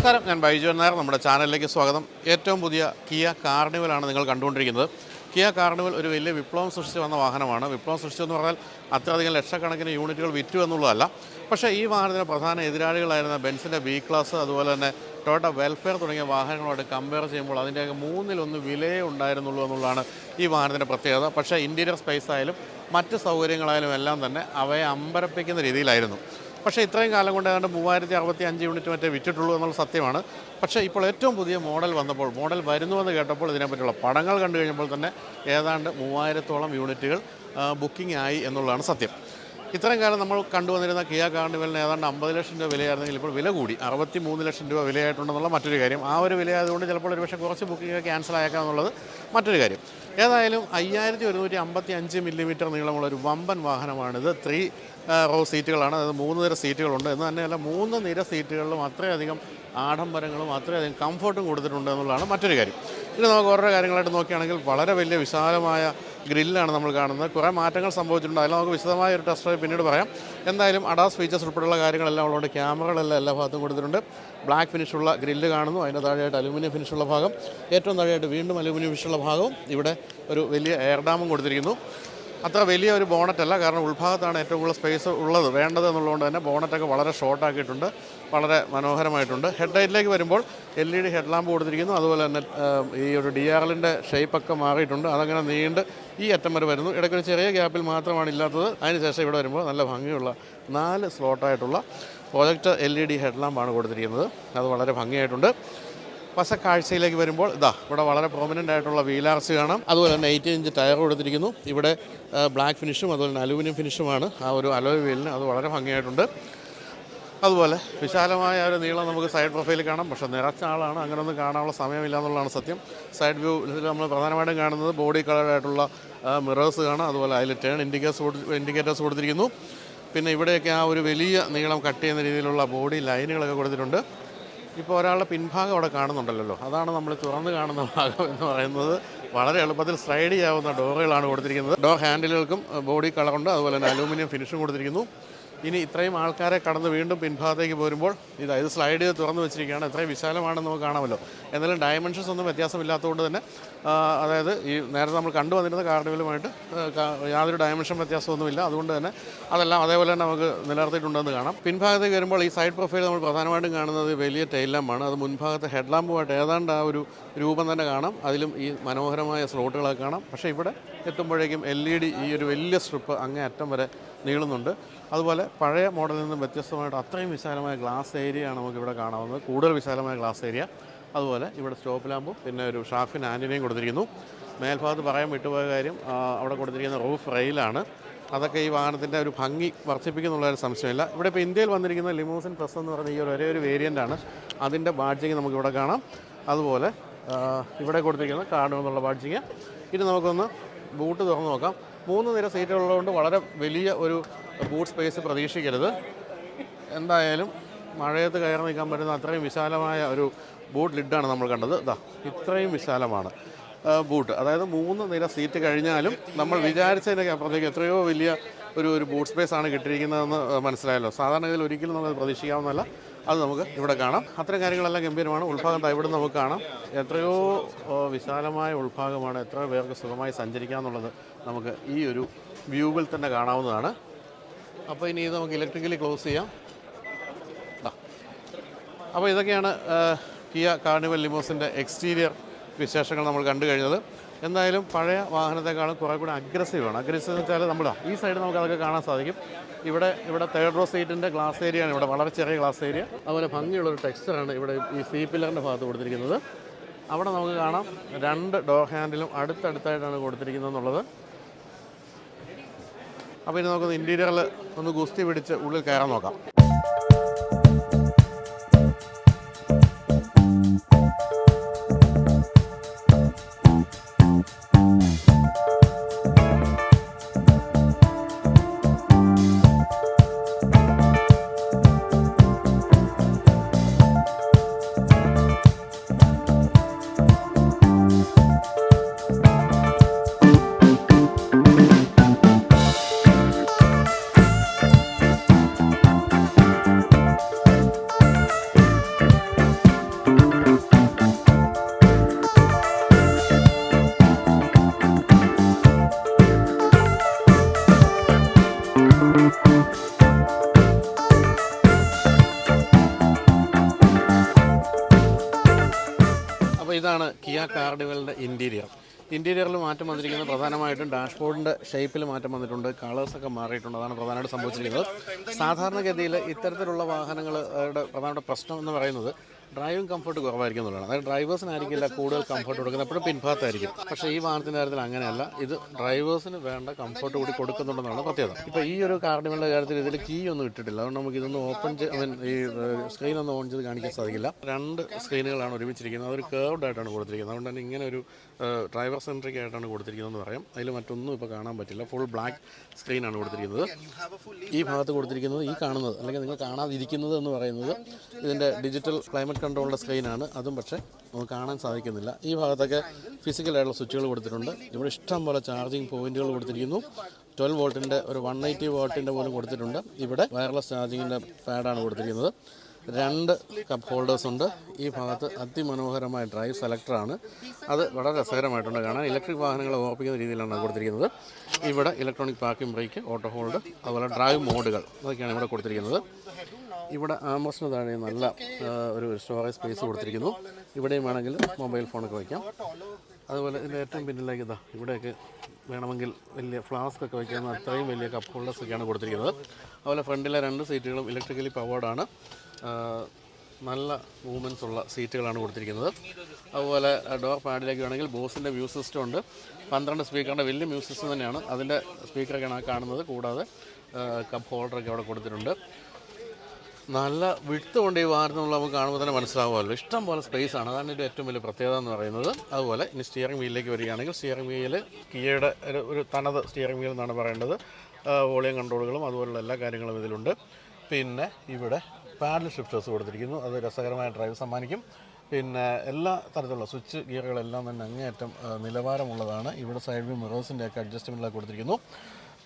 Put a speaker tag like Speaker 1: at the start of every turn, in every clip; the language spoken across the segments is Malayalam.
Speaker 1: ഞാൻ ബൈജു നായർ. നമ്മുടെ ചാനലിലേക്ക് സ്വാഗതം. ഏറ്റവും പുതിയ കിയ കാർണിവലാണ് നിങ്ങൾ കണ്ടുകൊണ്ടിരിക്കുന്നത്. കിയ കാർണിവൽ ഒരു വലിയ വിപ്ലവം സൃഷ്ടിച്ച് വന്ന വാഹനമാണ്. വിപ്ലവം സൃഷ്ടിച്ചെന്ന് പറഞ്ഞാൽ അത്രയധികം ലക്ഷക്കണക്കിന് യൂണിറ്റുകൾ വിറ്റു എന്നുള്ളതല്ല. പക്ഷേ ഈ വാഹനത്തിന് പ്രധാന എതിരാളികളായിരുന്ന ബെൻസിന്റെ ബി ക്ലാസ് അതുപോലെ തന്നെ ടൊയോട്ട വെൽഫെയർ തുടങ്ങിയ വാഹനങ്ങളോട് കമ്പയർ ചെയ്യുമ്പോൾ അതിന്റെയൊക്കെ മൂന്നിലൊന്ന് വിലയേ ഉണ്ടായിരുന്നുള്ളൂ എന്നുള്ളതാണ് ഈ വാഹനത്തിന്റെ പ്രത്യേകത. പക്ഷേ ഇന്റീരിയർ സ്പേസ് ആയാലും മറ്റ് സൗകര്യങ്ങളായാലും എല്ലാം തന്നെ അവയെ അമ്പരപ്പിക്കുന്ന രീതിയിലായിരുന്നു. പക്ഷേ ഇത്രയും കാലം കൊണ്ട് ഏതാണ്ട് മൂവായിരത്തി അറുപത്തി അഞ്ച് യൂണിറ്റ് മറ്റേ വിറ്റിട്ടുള്ളൂ എന്നുള്ള സത്യമാണ്. പക്ഷേ ഇപ്പോൾ ഏറ്റവും പുതിയ മോഡൽ വന്നപ്പോൾ മോഡൽ വരുന്നുവെന്ന് കേട്ടപ്പോൾ ഇതിനെപ്പറ്റിയുള്ള പടങ്ങൾ കണ്ടു കഴിഞ്ഞപ്പോൾ തന്നെ ഏതാണ്ട് മൂവായിരത്തോളം യൂണിറ്റുകൾ ബുക്കിംഗ് ആയി എന്നുള്ളതാണ് സത്യം. ഇത്രയും കാലം നമ്മൾ കണ്ടുവന്നിരുന്ന കിയ കാർണിവലിന് ഏതാണ്ട് അമ്പത് ലക്ഷം രൂപ വിലയായിരുന്നെങ്കിൽ ഇപ്പോൾ വില കൂടി. അറുപത്തി മൂന്ന് ലക്ഷം രൂപ വിലയായിട്ടുണ്ടെന്നുള്ള മറ്റൊരു കാര്യം. ആ ഒരു വിലയായതുകൊണ്ട് ചിലപ്പോൾ ഒരുപക്ഷെ കുറച്ച് ബുക്കിംഗ് ക്യാൻസൽ ആയേക്കാം എന്നുള്ളത് മറ്റൊരു കാര്യം. ഏതായാലും അയ്യായിരത്തി ഒരുന്നൂറ്റി അമ്പത്തി അഞ്ച് മില്ലിമീറ്റർ നീളമുള്ള ഒരു വമ്പൻ വാഹനമാണിത്. ത്രീ റോ സീറ്റുകളാണ്. അതായത് മൂന്ന് നിര സീറ്റുകളുണ്ട്. എന്ന് തന്നെയല്ല മൂന്ന് നിര സീറ്റുകളിലും അത്രയധികം ആഡംബരങ്ങളും അത്രയധികം കംഫർട്ടും കൊടുത്തിട്ടുണ്ട് എന്നുള്ളതാണ് മറ്റൊരു കാര്യം. ഇനി നമുക്ക് ഓരോ കാര്യങ്ങളായിട്ട് നോക്കുകയാണെങ്കിൽ വളരെ വലിയ വിശാലമായ ഗ്രില്ലാണ് നമ്മൾ കാണുന്നത്. കുറേ മാറ്റങ്ങൾ സംഭവിച്ചിട്ടുണ്ട്. അതിൽ നമുക്ക് വിശദമായ ഒരു ടെസ്റ്റ് പിന്നീട് പറയാം. എന്തായാലും അഡാസ് ഫീച്ചേഴ്സ് ഉൾപ്പെടെയുള്ള കാര്യങ്ങളെല്ലാം ഉള്ളതുകൊണ്ട് ക്യാമറകളെല്ലാം എല്ലാ ഭാഗത്തും കൊടുത്തിട്ടുണ്ട്. ബ്ലാക്ക് ഫിനിഷുള്ള ഗ്രില്ല് കാണുന്നു. അതിന്റെ താഴെയായിട്ട് അലൂമിനിയം ഫിനിഷുള്ള ഭാഗം. ഏറ്റവും താഴെയായിട്ട് വീണ്ടും അലൂമിനിയം ഫിനിഷുള്ള ഭാഗവും ഇവിടെ ഒരു വലിയ എയർ ഡാമും കൊടുത്തിരിക്കുന്നു. അത്ര വലിയ ഒരു ബോണറ്റ് അല്ല കാരണം ഉൾഭാഗത്താണ് ഏറ്റവും കൂടുതൽ സ്പേസ് ഉള്ളത്. വേണ്ടത് എന്നുള്ളതുകൊണ്ട് തന്നെ ബോണറ്റൊക്കെ വളരെ ഷോർട്ട് ആക്കിയിട്ടുണ്ട് വളരെ മനോഹരമായിട്ടുണ്ട്. ഹെഡ് ലൈറ്റിലേക്ക് വരുമ്പോൾ L E D head lamp കൊടുത്തിരിക്കുന്നു. അതുപോലെ തന്നെ ഈ ഒരു ഡി ആർ എല്ലിന്റെ ഷേപ്പൊക്കെ മാറിയിട്ടുണ്ട്. അതങ്ങനെ നീണ്ട് ഈ അറ്റം വരെ വരുന്നു. ഇടയ്ക്കൊരു ചെറിയ ഗ്യാപ്പിൽ മാത്രമാണ് ഇല്ലാത്തത്. അതിനുശേഷം ഇവിടെ വരുമ്പോൾ നല്ല ഭംഗിയുള്ള നാല് സ്ലോട്ടായിട്ടുള്ള project L E D head ലാമ്പാണ് കൊടുത്തിരിക്കുന്നത്. അത് വളരെ ഭംഗിയായിട്ടുണ്ട്. പശ കാഴ്ചയിലേക്ക് വരുമ്പോൾ ഇതാ ഇവിടെ വളരെ പ്രോമിനന്റ് ആയിട്ടുള്ള വീലാർസ് കാണാം. അതുപോലെ തന്നെ എയ്റ്റ് ഇഞ്ച് ടയർ കൊടുത്തിരിക്കുന്നു. ഇവിടെ ബ്ലാക്ക് ഫിനിഷും അതുപോലെ തന്നെ അലൂമിനിയം ഫിനിഷുമാണ് ആ ഒരു അലോയ് വീലിന് അത് വളരെ ഭംഗിയായിട്ടുണ്ട്. അതുപോലെ വിശാലമായ ഒരു നീളം നമുക്ക് സൈഡ് പ്രൊഫൈലിൽ കാണാം. പക്ഷേ നിറച്ച ആളാണ്. അങ്ങനെയൊന്നും കാണാനുള്ള സമയമില്ല എന്നുള്ളതാണ് സത്യം. സൈഡ് വ്യൂ നമ്മൾ പ്രധാനമായിട്ടും കാണുന്നത് ബോഡി കളറായിട്ടുള്ള മിറേഴ്സ് കാണാം. അതുപോലെ അതിൽ ടേൺ ഇൻഡിക്കേറ്റേഴ്സ് ഇൻഡിക്കേറ്റേഴ്സ് കൊടുത്തിരിക്കുന്നു. പിന്നെ ഇവിടെയൊക്കെ ആ ഒരു വലിയ നീളം കട്ട് ചെയ്യുന്ന രീതിയിലുള്ള ബോഡി ലൈനുകളൊക്കെ കൊടുത്തിട്ടുണ്ട്. ഇപ്പോൾ ഒരാളുടെ പിൻഭാഗം അവിടെ കാണുന്നുണ്ടല്ലോ. അതാണ് നമ്മൾ തുറന്ന് കാണുന്ന ഭാഗം എന്ന് പറയുന്നത്. വളരെ എളുപ്പത്തിൽ സ്ലൈഡ് ചെയ്യാവുന്ന ഡോറുകളാണ് കൊടുത്തിരിക്കുന്നത്. ഡോർ ഹാൻഡിലുകൾക്കും ബോഡി കളറുണ്ട്. അതുപോലെ തന്നെ അലൂമിനിയം ഫിനിഷും കൊടുത്തിരിക്കുന്നു. ഇനി ഇത്രയും ആൾക്കാരെ കടന്ന് വീണ്ടും പിൻഭാഗത്തേക്ക് പോരുമ്പോൾ ഇതാ ഇത് സ്ലൈഡ് ചെയ്ത് തുറന്നു വെച്ചിരിക്കുകയാണ്. എത്രയും വിശാലമാണെന്ന് നമുക്ക് കാണാമല്ലോ. എന്നാലും ഡയമെൻഷൻസ് ഒന്നും വ്യത്യാസമില്ലാത്തതുകൊണ്ട് തന്നെ അതായത് ഈ നേരത്തെ നമ്മൾ കണ്ടുവന്നിരുന്ന കാർഡുകളുമായിട്ട് യാതൊരു ഡയമെൻഷൻ വ്യത്യാസമൊന്നുമില്ല. അതുകൊണ്ട് തന്നെ അതെല്ലാം അതേപോലെ തന്നെ നമുക്ക് നിലനിർത്തിയിട്ടുണ്ടെന്ന് കാണാം. പിൻഭാഗത്തേക്ക് വരുമ്പോൾ ഈ സൈഡ് പ്രൊഫൈൽ നമ്മൾ പ്രധാനമായിട്ടും കാണുന്നത് വലിയ ടെയിൽ ലാമ്പാണ് അത് മുൻഭാഗത്തെ ഹെഡ് ലാമ്പുമായിട്ട് ഏതാണ്ട് ആ ഒരു രൂപം തന്നെ കാണാം. അതിലും ഈ മനോഹരമായ സ്ലോട്ടുകളൊക്കെ കാണാം. പക്ഷേ ഇവിടെ എത്തുമ്പോഴേക്കും എൽ ഇ ഡി ഈ ഒരു വലിയ സ്ട്രിപ്പ് അങ്ങേ അറ്റം വരെ നീളുന്നുണ്ട്. അതുപോലെ പഴയ മോഡലിൽ നിന്നും വ്യത്യസ്തമായിട്ട് അത്രയും വിശാലമായ ഗ്ലാസ് ഏരിയയാണ് നമുക്ക് ഇവിടെ കാണാവുന്നത്. കൂടുതൽ വിശാലമായ ഗ്ലാസ് ഏരിയ അതുപോലെ ഇവിടെ സ്റ്റോപ്പ് ലാമ്പും പിന്നെ ഒരു ഷാഫിൻ ആന്റിനെയും കൊടുത്തിരിക്കുന്നു. മേൽഭാഗത്ത് പറയാൻ വിട്ടുപോയ കാര്യം അവിടെ കൊടുത്തിരിക്കുന്ന റൂഫ് റെയിലാണ്. അതൊക്കെ ഈ വാഹനത്തിന്റെ ഒരു ഭംഗി വർദ്ധിപ്പിക്കുന്നുള്ള ഒരു സംശയമില്ല. ഇവിടെ ഇപ്പോൾ ഇന്ത്യയിൽ വന്നിരിക്കുന്ന ലിമോസിൻ പ്രസ് എന്ന് പറയുന്ന ഈ ഒരു ഒരേ ഒരു വേരിയന്റാണ് അതിന്റെ ബാഡ്ജിങ് നമുക്കിവിടെ കാണാം. അതുപോലെ ഇവിടെ കൊടുത്തിരിക്കുന്ന കാർഡ് എന്നുള്ള ബാഡ്ജിങ്. ഇനി നമുക്കൊന്ന് ബൂട്ട് തുറന്ന് നോക്കാം. മൂന്ന് നിര സീറ്റുകളുള്ളതുകൊണ്ട് വളരെ വലിയ ഒരു ബൂട്ട് സ്പേസ് പ്രതീക്ഷിക്കരുത്. എന്തായാലും മഴയത്ത് കയറി നിൽക്കാൻ പറ്റുന്ന അത്രയും വിശാലമായ ഒരു ബൂട്ട് ലിഡാണ് നമ്മൾ കണ്ടത്. ഇതാ ഇത്രയും വിശാലമാണ് ബൂട്ട് അതായത് മൂന്ന് നിര സീറ്റ് കഴിഞ്ഞാലും നമ്മൾ വിചാരിച്ചതിന്റെ അപ്പുറത്തേക്ക് എത്രയോ വലിയ ഒരു ഒരു ബൂട്ട് സ്പേസ് ആണ് കിട്ടിയിരിക്കുന്നതെന്ന് മനസ്സിലായല്ലോ. സാധാരണ ഇതിൽ ഒരിക്കലും നമ്മൾ പ്രതീക്ഷിക്കാവുന്നതല്ല. അത് നമുക്ക് ഇവിടെ കാണാം. അത്തരം കാര്യങ്ങളെല്ലാം ഗംഭീരമാണ്. ഉൾഭാഗം ഇവിടെ നമുക്ക് കാണാം. എത്രയോ വിശാലമായ ഉൾഭാഗമാണ് എത്ര പേർക്ക് സുഖമായി സഞ്ചരിക്കാമെന്നുള്ളത് നമുക്ക് ഈ ഒരു വ്യൂവിൽ തന്നെ കാണാവുന്നതാണ്. അപ്പോൾ ഇനി ഇത് നമുക്ക് ഇലക്ട്രിക്കലി ക്ലോസ് ചെയ്യാം. അപ്പോൾ ഇതൊക്കെയാണ് കിയ കാർണിവൽ ലിമോസിന്റെ എക്സ്റ്റീരിയർ വിശേഷങ്ങൾ നമ്മൾ കണ്ടു കഴിഞ്ഞത്. എന്തായാലും പഴയ വാഹനത്തെക്കാളും കുറേ കൂടെ അഗ്രസീവാണ് അഗ്രസീവ് എന്ന് വെച്ചാൽ നമ്മുടെ ഈ സൈഡ് നമുക്ക് അതൊക്കെ കാണാൻ സാധിക്കും. ഇവിടെ ഇവിടെ തേർഡ് റോ സീറ്റിന്റെ ഗ്ലാസ് ഏരിയ ആണ്. ഇവിടെ വളരെ ചെറിയ ഗ്ലാസ് ഏരിയ അതുപോലെ ഭംഗിയുള്ളൊരു ടെക്സ്ചറാണ് ഇവിടെ ഈ സീ പില്ലറിന്റെ ഭാഗത്ത് കൊടുത്തിരിക്കുന്നത്. അവിടെ നമുക്ക് കാണാം രണ്ട് ഡോർ ഹാൻഡിലും അടുത്തടുത്തായിട്ടാണ് കൊടുത്തിരിക്കുന്നത് എന്നുള്ളത് അപ്പോൾ ഇനി നമുക്കൊന്ന് ഇന്റീരിയറിൽ ഒന്ന് ഗുസ്തി പിടിച്ച് ഉള്ളിൽ കയറാൻ നോക്കാം. ഇതാണ് കിയ കാർഡുകളുടെ ഇന്റീരിയർ ഇന്റീരിയറിൽ മാറ്റം വന്നിരിക്കുന്നത് പ്രധാനമായിട്ടും ഡാഷ്ബോർഡിന്റെ ഷേപ്പിൽ മാറ്റം വന്നിട്ടുണ്ട്. കളേഴ്സൊക്കെ മാറിയിട്ടുണ്ട്. അതാണ് പ്രധാനമായിട്ട് സംഭവിച്ചിരിക്കുന്നത്. സാധാരണഗതിയിൽ ഇത്തരത്തിലുള്ള വാഹനങ്ങളുടെ പ്രധാനപ്പെട്ട പ്രശ്നം എന്ന് പറയുന്നത് ഡ്രൈവിംഗ് കംഫർട്ട് കുറവായിരിക്കും എന്നുള്ളതാണ്. അതായത് ഡ്രൈവേഴ്സിനായിരിക്കില്ല കൂടുതൽ കംഫർട്ട് കൊടുക്കുന്നത്. എപ്പോഴും പിൻഭാഗത്തായിരിക്കും. പക്ഷേ ഈ വാഹനത്തിന്റെ കാര്യത്തിൽ അങ്ങനെയല്ല. ഇത് ഡ്രൈവേഴ്സിന് വേണ്ട കംഫർട്ട് കൂടി കൊടുക്കുന്നുണ്ടെന്നാണ് പ്രത്യേകത. ഇപ്പോൾ ഈ ഒരു കാർണിവലിന്റെ കാര്യത്തിൽ ഇതിൽ കീ ഒന്നും ഇട്ടിട്ടില്ല. അതുകൊണ്ട് നമുക്ക് ഇതൊന്നും ഓപ്പൺ ഈ സ്ക്രീൻ ഒന്നും ഓൺ ചെയ്ത് കാണിക്കാൻ സാധിക്കില്ല. രണ്ട് സ്ക്രീനുകളാണ് ഒരുമിച്ചിരിക്കുന്നത്. അതൊരു കേർവ്ഡ് ആയിട്ടാണ് കൊടുത്തിരിക്കുന്നത്. അതുകൊണ്ട് തന്നെ ഇങ്ങനെ ഒരു ഡ്രൈവർ സെൻട്രിക് ആയിട്ടാണ് കൊടുത്തിരിക്കുന്നതെന്ന് പറയാം. അതിൽ മറ്റൊന്നും ഇപ്പോൾ കാണാൻ പറ്റില്ല. ഫുൾ ബ്ലാക്ക് സ്ക്രീനാണ് കൊടുത്തിരിക്കുന്നത്. ഈ ഭാഗത്ത് കൊടുത്തിരിക്കുന്നത് ഈ കാണുന്നത് അല്ലെങ്കിൽ നിങ്ങൾ കാണാതിരിക്കുന്നത് എന്ന് പറയുന്നത് ഇതിന്റെ ഡിജിറ്റൽ ക്ലൈമറ്റ് കൺട്രോളിന്റെ സ്ക്രീനാണ് അതും പക്ഷേ നമുക്ക് കാണാൻ സാധിക്കുന്നില്ല. ഈ ഭാഗത്തൊക്കെ ഫിസിക്കലായിട്ടുള്ള സ്വിച്ചുകൾ കൊടുത്തിട്ടുണ്ട്. ഇവിടെ ഇഷ്ടം പോലെ ചാർജിങ് പോയിന്റുകൾ കൊടുത്തിരിക്കുന്നു. ട്വൽവ് വോൾട്ടിന്റെ ഒരു വൺ എയ്റ്റി വോൾട്ടിന്റെ പോലും കൊടുത്തിട്ടുണ്ട്. ഇവിടെ വയർലെസ് ചാർജിങ്ങിന്റെ പാഡാണ് കൊടുത്തിരിക്കുന്നത്. രണ്ട് കപ്പ് ഹോൾഡേഴ്സ് ഉണ്ട്. ഈ ഭാഗത്ത് അതിമനോഹരമായ ഡ്രൈവ് സെലക്ടറാണ് അത് വളരെ രസകരമായിട്ടുണ്ട് കാണാൻ. ഇലക്ട്രിക് വാഹനങ്ങളെ ഓർപ്പിക്കുന്ന രീതിയിലാണ് കൊടുത്തിരിക്കുന്നത്. ഇവിടെ electronic parking brake auto hold അതുപോലെ ഡ്രൈവ് മോഡുകൾ അതൊക്കെയാണ് ഇവിടെ കൊടുത്തിരിക്കുന്നത്. ഇവിടെ ആമോസിന് താഴെ നല്ല ഒരു സ്റ്റോറേജ് സ്പേസ് കൊടുത്തിരിക്കുന്നു. ഇവിടെയും വേണമെങ്കിൽ മൊബൈൽ ഫോണൊക്കെ വയ്ക്കാം അതുപോലെ ഇതിന്റെ ഏറ്റവും പിന്നിലേക്ക് ഇതാ ഇവിടെയൊക്കെ വേണമെങ്കിൽ വലിയ ഫ്ലാസ്ക് ഒക്കെ വയ്ക്കാൻ അത്രയും വലിയ കപ്പ് ഹോൾഡേഴ്സ് ഒക്കെയാണ് കൊടുത്തിരിക്കുന്നത്. അതുപോലെ ഫ്രണ്ടിലെ രണ്ട് സീറ്റുകളും ഇലക്ട്രിക്കലി പവേർഡാണ് നല്ല മൂവ്മെന്റ്സ് ഉള്ള സീറ്റുകളാണ് കൊടുത്തിരിക്കുന്നത്. അതുപോലെ ഡോർ പാഡിലേക്ക് വേണമെങ്കിൽ ബോസിന്റെ മ്യൂസ് സിസ്റ്റം ഉണ്ട്. പന്ത്രണ്ട് സ്പീക്കറിന്റെ വലിയ മ്യൂസിക് സിസ്റ്റം തന്നെയാണ്. അതിന്റെ സ്പീക്കറൊക്കെയാണ് കാണുന്നത്. കൂടാതെ കപ്പ് ഹോൾഡറൊക്കെ അവിടെ കൊടുത്തിട്ടുണ്ട്. നല്ല വിട്ട് കൊണ്ട് ഈ വാർന്നുള്ള നമുക്ക് കാണുമ്പോൾ തന്നെ മനസ്സിലാവുമല്ലോ. ഇഷ്ടം പോലെ സ്പേസ് ആണ്. അതാണ് ഇതിന്റെ ഏറ്റവും വലിയ പ്രത്യേകത എന്ന് പറയുന്നത്. അതുപോലെ ഇനി സ്റ്റിയറിംഗ് വീലിലേക്ക് വരികയാണെങ്കിൽ സ്റ്റിയറിംഗ് വീൽ കീയുടെ ഒരു ഒരു തനത് സ്റ്റിയറിംഗ് വീൽ എന്നാണ് പറയേണ്ടത്. വോളിയം കൺട്രോളുകളും അതുപോലുള്ള എല്ലാ കാര്യങ്ങളും ഇതിലുണ്ട്. പിന്നെ ഇവിടെ പാഡൽ ഷിഫ്റ്റേഴ്സ് കൊടുത്തിരിക്കുന്നു. അത് രസകരമായ ഡ്രൈവ് സമ്മാനിക്കും. പിന്നെ എല്ലാ തരത്തിലുള്ള സ്വിച്ച് ഗിയറുകളെല്ലാം തന്നെ അങ്ങേയറ്റം നിലവാരമുള്ളതാണ്. ഇവിടെ സൈഡ് വ്യൂ മിറേഴ്സിന്റെയൊക്കെ അഡ്ജസ്റ്റ്മെന്റിലൊക്കെ കൊടുത്തിരിക്കുന്നു.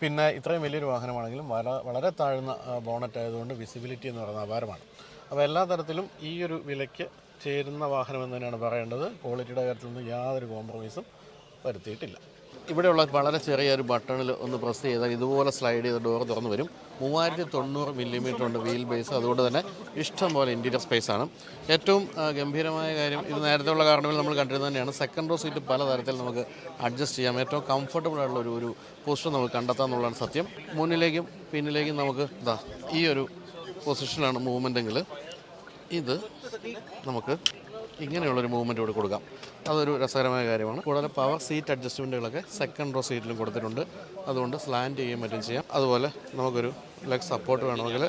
Speaker 1: പിന്നെ ഇത്രയും വലിയൊരു വാഹനമാണെങ്കിലും വളരെ താഴ്ന്ന ബോണറ്റ് ആയതുകൊണ്ട് വിസിബിലിറ്റി എന്ന് പറയുന്നത് അപാരമാണ്. അപ്പോൾ എല്ലാ തരത്തിലും ഈ ഒരു വിലയ്ക്ക് ചേരുന്ന വാഹനം എന്ന് തന്നെയാണ് പറയേണ്ടത്. ക്വാളിറ്റിയുടെ കാര്യത്തിൽ നിന്ന് യാതൊരു കോംപ്രമൈസും വരുത്തിയിട്ടില്ല. ഇവിടെയുള്ള വളരെ ചെറിയൊരു ബട്ടണിൽ ഒന്ന് പ്രസ് ചെയ്താൽ ഇതുപോലെ സ്ലൈഡ് ചെയ്ത് ഡോർ തുറന്നു വരും. മൂവായിരത്തി തൊണ്ണൂറ് മില്ലിമീറ്റർ ഉണ്ട് വീൽ ബേസ് അതുകൊണ്ട് തന്നെ ഇഷ്ടം പോലെ ഇന്റീരിയർ സ്പേസ് ആണ്. ഏറ്റവും ഗംഭീരമായ കാര്യം ഇത് നേരത്തെ ഉള്ള കാരണങ്ങൾ നമ്മൾ കണ്ടിരുന്നത് തന്നെയാണ്. സെക്കൻഡ് റോ സീറ്റ് പല തരത്തിൽ നമുക്ക് അഡ്ജസ്റ്റ് ചെയ്യാം. ഏറ്റവും കംഫർട്ടബിൾ ആയിട്ടുള്ള ഒരു ഒരു പൊസിഷൻ നമുക്ക് കണ്ടെത്താം എന്നുള്ളതാണ് സത്യം. മുന്നിലേക്കും പിന്നിലേക്കും നമുക്ക് ഈ ഒരു പൊസിഷനാണ് മൂവ്മെന്റെങ്കിൽ ഇത് നമുക്ക് ഇങ്ങനെയുള്ളൊരു മൂവ്മെന്റ് കൂടി കൊടുക്കാം. അതൊരു രസകരമായ കാര്യമാണ്. കൂടാതെ പവർ സീറ്റ് അഡ്ജസ്റ്റ്മെന്റുകളൊക്കെ സെക്കൻഡ് റോ സീറ്റിലും കൊടുത്തിട്ടുണ്ട്. അതുകൊണ്ട് സ്ലാൻഡ് ചെയ്യാൻ പറ്റും ചെയ്യാം. അതുപോലെ നമുക്കൊരു ലെഗ് സപ്പോർട്ട് വേണമെങ്കിൽ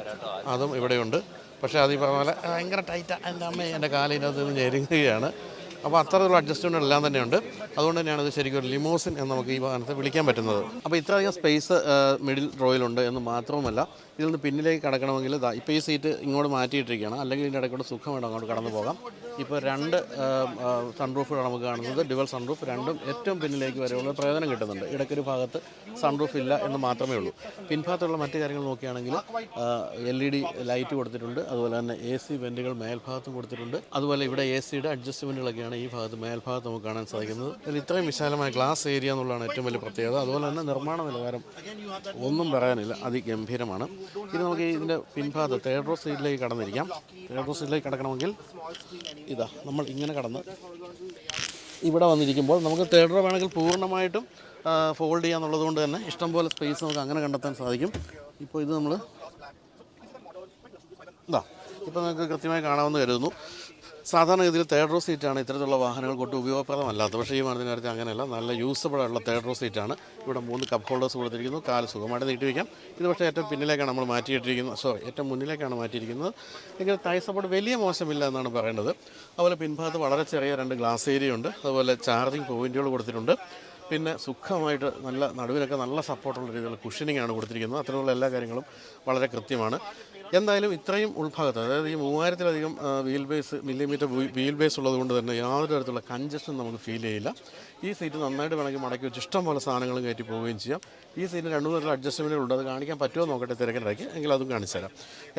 Speaker 1: അതും ഇവിടെയുണ്ട്. പക്ഷേ അത് ഈ പോലെ ഭയങ്കര ടൈറ്റാണ് എന്റെ അമ്മ എന്റെ കാലിനകത്ത് നിന്ന് ഞെരുങ്ങുകയാണ്. അപ്പോൾ അത്തരത്തിലുള്ള അഡ്ജസ്റ്റ്മെന്റ് എല്ലാം തന്നെയുണ്ട്. അതുകൊണ്ട് തന്നെയാണ് ഇത് ശരിക്കും ഒരു ലിമോസിൻ എന്ന് നമുക്ക് ഈ വാഹനത്തെ വിളിക്കാൻ പറ്റുന്നത്. അപ്പോൾ ഇത്രയധികം സ്പേസ് മിഡിൽ റോയിലുണ്ട് എന്ന് മാത്രവുമല്ല ഇതിൽ നിന്ന് പിന്നിലേക്ക് കടക്കണമെങ്കിൽ ഇപ്പോൾ ഈ സീറ്റ് ഇങ്ങോട്ട് മാറ്റിയിട്ടിരിക്കുകയാണ്. അല്ലെങ്കിൽ ഇതിന്റെ ഇടയ്ക്കൂടെ സുഖമായിട്ട് അങ്ങോട്ട് കടന്നു പോകാം ഇപ്പോൾ രണ്ട് സൺറൂഫുകളാണ് നമുക്ക് കാണുന്നത്. ഡിവൽ സൺറൂഫ് രണ്ടും ഏറ്റവും പിന്നിലേക്ക് വരെയുള്ള പ്രയോജനം കിട്ടുന്നുണ്ട്. ഇടയ്ക്കൊരു ഭാഗത്ത് സൺറൂഫ് ഇല്ല എന്ന് മാത്രമേ ഉള്ളൂ. പിൻഭാഗത്തുള്ള മറ്റു കാര്യങ്ങൾ നോക്കുകയാണെങ്കിൽ എൽ ഇ ഡി ലൈറ്റ് കൊടുത്തിട്ടുണ്ട്. അതുപോലെ തന്നെ എ സി വെന്റുകൾ മേൽഭാഗത്തും കൊടുത്തിട്ടുണ്ട്. അതുപോലെ ഇവിടെ എ സിയുടെ അഡ്ജസ്റ്റ്മെന്റുകളൊക്കെയാണ് ഈ ഭാഗത്ത് മേൽഭാഗത്ത് നമുക്ക് കാണാൻ സാധിക്കുന്നത്. അതിൽ ഇത്രയും വിശാലമായ ഗ്ലാസ് ഏരിയ എന്നുള്ളതാണ് ഏറ്റവും വലിയ പ്രത്യേകത. അതുപോലെ തന്നെ നിർമ്മാണ നിലവാരം ഒന്നും പറയാനില്ല. അതിഗംഭീരമാണ്. ഇത് നമുക്ക് ഇതിന്റെ പിൻഭാഗത്ത് തേർഡ് റോ സീറ്റിലേക്ക് കടന്നിരിക്കാം. തേർഡ് റോ സീറ്റിലേക്ക് കടക്കണമെങ്കിൽ ഇതാ നമ്മൾ ഇങ്ങനെ കടന്ന് ഇവിടെ വന്നിരിക്കുമ്പോൾ നമുക്ക് തേർഡ് റോ വേണമെങ്കിൽ പൂർണമായിട്ടും ഫോൾഡ് ചെയ്യാന്നുള്ളത് കൊണ്ട് തന്നെ ഇഷ്ടംപോലെ സ്പേസ് നമുക്ക് അങ്ങനെ കണ്ടെത്താൻ സാധിക്കും. ഇപ്പോൾ ഇത് നമ്മൾ ഇതാ ഇപ്പോൾ നിങ്ങൾക്ക് കൃത്യമായി കാണാമെന്ന് കരുതുന്നു. സാധാരണഗതിയിൽ തേർഡ് റോ സീറ്റാണ് ഇത്തരത്തിലുള്ള വാഹനങ്ങൾ കൊണ്ട് ഉപയോഗപ്രദമല്ലാത്ത പക്ഷേ ഈ വാഹനത്തിന്റെ കാര്യത്തിൽ അങ്ങനെയല്ല നല്ല യൂസബിൾ ആയിട്ടുള്ള തേർഡ് റോ സീറ്റാണ് ഇവിടെ മൂന്ന് കപ്പ് ഹോൾഡേഴ്സ് കൊടുത്തിരിക്കുന്നു കാൽ സുഖമായിട്ട് നീട്ടി വയ്ക്കാം ഇത് പക്ഷേ ഏറ്റവും പിന്നിലേക്കാണ് നമ്മൾ മാറ്റിയിട്ടിരിക്കുന്നത് സോറി ഏറ്റവും മുന്നിലേക്കാണ് മാറ്റിയിരിക്കുന്നത്. എങ്കിൽ തൈ സപ്പോർട്ട് വലിയ മോശമില്ല എന്നാണ് പറയുന്നത് അതുപോലെ പിൻഭാഗത്ത് വളരെ ചെറിയ രണ്ട് ഗ്ലാസ് ഏരിയ ഉണ്ട്. അതുപോലെ ചാർജിങ് പോയിന്റുകൾ കൊടുത്തിട്ടുണ്ട്. പിന്നെ സുഖമായിട്ട് നല്ല നടുവിനൊക്കെ നല്ല സപ്പോർട്ടുള്ള രീതിയിലുള്ള കുഷനിങ്ങാണ് കൊടുത്തിരിക്കുന്നത്. അത്തരമുള്ള എല്ലാ കാര്യങ്ങളും വളരെ കൃത്യമാണ്. എന്തായാലും ഇത്രയും ഉൾഭാഗത്ത് അതായത് ഈ മൂവായിരത്തിലധികം wheel base millimetre wheel base ഉള്ളത് കൊണ്ട് തന്നെ യാതൊരു തരത്തിലുള്ള കഞ്ചഷൻ നമുക്ക് ഫീൽ ചെയ്യില്ല. ഈ സീറ്റ് നന്നായിട്ട് വേണമെങ്കിൽ മടക്കി വെച്ച് ഇഷ്ടം പോലെ സാധനങ്ങളും കയറ്റി പോവുകയും ചെയ്യാം. ഈ സീറ്റിന് രണ്ട് മൂന്ന് അഡ്ജസ്റ്റ്മെന്റുകൾ ഉണ്ട്. അത് കാണിക്കാൻ പറ്റുമോ നോക്കട്ടെ തിരക്കിനിടയ്ക്ക്. എങ്കിൽ അതും കാണിച്ചു തരാം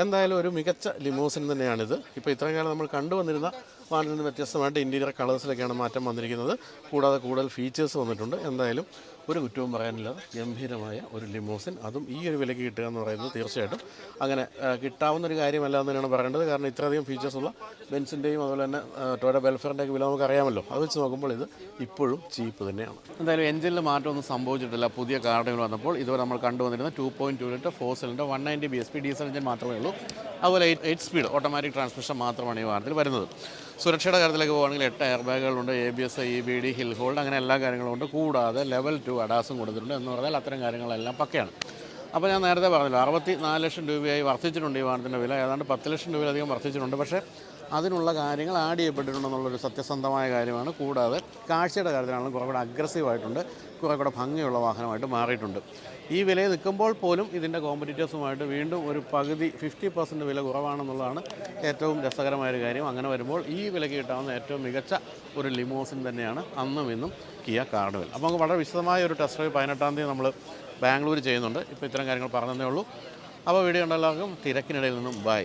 Speaker 1: എന്തായാലും ഒരു മികച്ച ലിമോസിൻ തന്നെയാണിത്. ഇപ്പോൾ ഇത്രയും കാലം നമ്മൾ കണ്ടുവന്നിരുന്ന വാനിൽ നിന്ന് വ്യത്യസ്തമായിട്ട് ഇന്റീരിയർ കളേഴ്സിലൊക്കെയാണ് മാറ്റം വന്നിരിക്കുന്നത്. കൂടാതെ കൂടുതൽ ഫീച്ചേഴ്സ് വന്നിട്ടുണ്ട്. എന്തായാലും ഒരു കുറ്റവും പറയാനില്ലാതെ ഗംഭീരമായ ഒരു ലിമോസിൻ. അതും ഈ ഒരു വിലയ്ക്ക് കിട്ടുക എന്ന് പറയുന്നത് തീർച്ചയായിട്ടും അങ്ങനെ കിട്ടാവുന്ന ഒരു കാര്യമല്ല എന്ന് തന്നെയാണ് പറയേണ്ടത്. കാരണം ഇത്രയധികം ഫീച്ചേഴ്സുള്ള ബെൻസിന്റെയും അതുപോലെ തന്നെ ടോയുടെ വെൽഫെയറിന്റെ ഒക്കെ വില നമുക്ക് അറിയാമല്ലോ. അത് വെച്ച് നോക്കുമ്പോൾ ഇത് ഇപ്പോഴും ചീപ്പ് തന്നെയാണ്. എന്തായാലും എഞ്ചിനിൽ മാറ്റമൊന്നും സംഭവിച്ചിട്ടില്ല. പുതിയ കാർഡുകൾ വന്നപ്പോൾ ഇതുവരെ നമ്മൾ കണ്ടുവന്നിരുന്ന two point two litre four cylinder one ninety B S P diesel engine മാത്രമേ ഉള്ളൂ. അതുപോലെ എയ്റ്റ് സ്പീഡ് ഓട്ടോമാറ്റിക് ട്രാൻസ്മിഷൻ മാത്രമാണ് ഈ വാഹനത്തിൽ വരുന്നത്. സുരക്ഷയുടെ കാര്യത്തിലേക്ക് പോകുകയാണെങ്കിൽ എട്ട് air ബാഗുകളുണ്ട് A B S E B D hill hold അങ്ങനെ എല്ലാ കാര്യങ്ങളും ഉണ്ട്. കൂടാതെ ലെവൽ ടു അഡാസും കൊടുത്തിട്ടുണ്ട് എന്ന് പറഞ്ഞാൽ അത്തരം കാര്യങ്ങളെല്ലാം പക്കയാണ്. അപ്പോൾ ഞാൻ നേരത്തെ പറഞ്ഞല്ലോ അറുപത്തി നാല് ലക്ഷം രൂപയായി വർദ്ധിച്ചിട്ടുണ്ട് ഈ വാഹനത്തിന്റെ വില. ഏതാണ്ട് പത്ത് ലക്ഷം രൂപയിലധികം വർദ്ധിച്ചിട്ടുണ്ട്. പക്ഷേ അതിനുള്ള കാര്യങ്ങൾ ആഡ് ചെയ്യപ്പെട്ടിട്ടുണ്ടെന്നുള്ളൊരു സത്യസന്ധമായ കാര്യമാണ്. കൂടാതെ കാഴ്ചയുടെ കാര്യത്തിലാണെങ്കിലും കുറേ കൂടെ അഗ്രസീവായിട്ടുണ്ട് കുറേ കൂടെ ഭംഗിയുള്ള വാഹനമായിട്ട് മാറിയിട്ടുണ്ട്. ഈ വില നിൽക്കുമ്പോൾ പോലും ഇതിന്റെ കോമ്പറ്റീറ്റേഴ്സുമായിട്ട് വീണ്ടും ഒരു പകുതി ഫിഫ്റ്റി പെർസെന്റ് വില കുറവാണെന്നുള്ളതാണ് ഏറ്റവും രസകരമായൊരു കാര്യം. അങ്ങനെ വരുമ്പോൾ ഈ വിലയ്ക്ക് കിട്ടാവുന്ന ഏറ്റവും മികച്ച ഒരു ലിമോസിൻ തന്നെയാണ് അന്നും ഇന്നും കിയ കാർഡുവൽ അപ്പോൾ നമുക്ക് വളരെ വിശദമായ ഒരു ടെസ്റ്റ് ഡ്രൈവ് പതിനെട്ടാം തീയതി നമ്മൾ ബാംഗ്ലൂർ ചെയ്യുന്നുണ്ട്. ഇപ്പോൾ ഇത്തരം കാര്യങ്ങൾ പറഞ്ഞതേ ഉള്ളൂ. അപ്പോൾ വീഡിയോ ഉണ്ടെല്ലാവർക്കും തിരക്കിനിടയിൽ നിന്നും ബൈ